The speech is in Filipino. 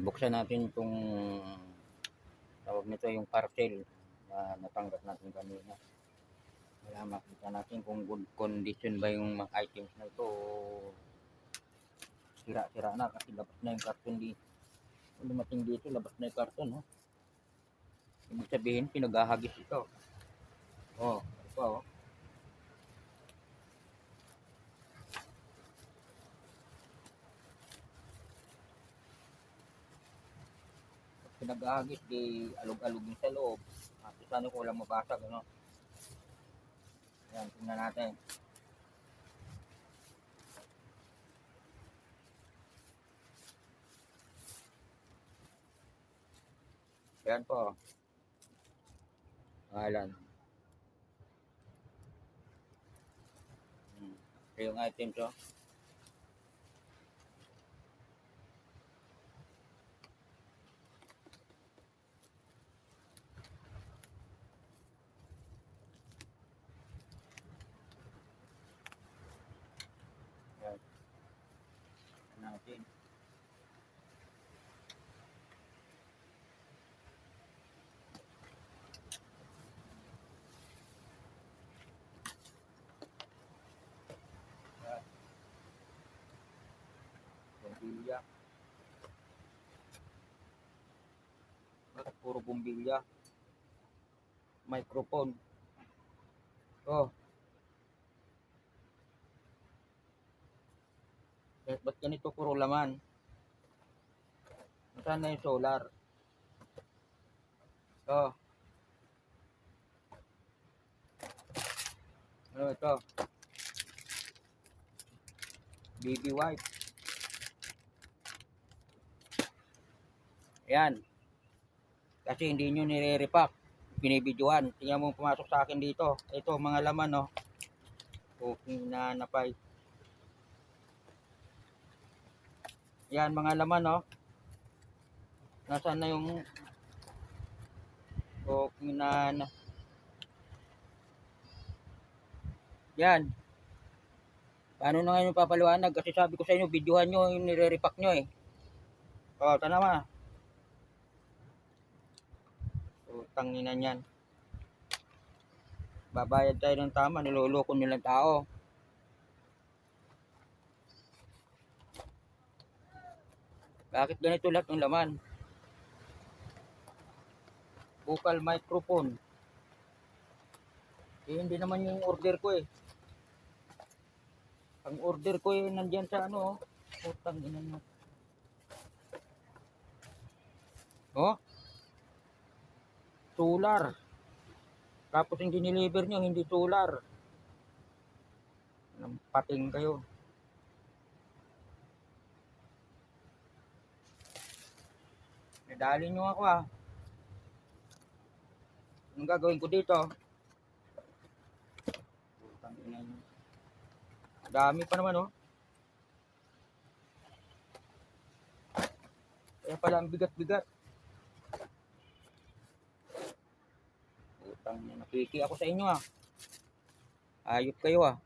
Buksan natin itong tawag nito yung parcel na natanggap natin kanina. Kaya makita natin kung good condition ba yung mga items na ito o sira-sira na kasi labas na yung karton dito. Kung dumating dito, labas na yung karton. No? Ibig sabihin, pinaghahagis ito. Oh, ito oh. Pinag-ahagis di alog-alogin sa loob. At sana ko walang mabasag, ano? Ayan, tingnan natin. Ayan po. Pangalan. Hmm. Ito yung items, oh. Ayan. Tingnan natin. Ayan. Bumbilya. Bakit puro bumbilya? Microphone. Oh. Eh, ba't ganito puro laman? Saan na yung solar? Oh. Ano ito? Baby wipe. Ayan. Kasi hindi nyo nire-repack. Binibidyoan. Tingnan mo pumasok sa akin dito. Ito, mga laman, no? Okay na napay. Yan, mga laman, no? Nasaan na yung okay na, na. Yan. Paano na ngayon papaliwanag? Kasi sabi ko sa inyo, videohan nyo yung nire-repack nyo eh. O, ito naman. Utang ina niyan. Babayad tayo ng tama, niloloko nilang tao. Bakit ganito lahat ng laman? Vocal microphone. Eh, hindi naman yung order ko eh. Ang order ko eh, nandyan sa ano, oh. Utang ina niya. Oh? Solar. Tapos yung dineliver nyo, hindi. Anong pating kayo. Nadali nyo ako ah. Anong gagawin ko dito? Dami pa naman oh. Kaya pala ang bigat-bigat. Putang. Nakiki ako sa inyo ah. Ayop kayo ah.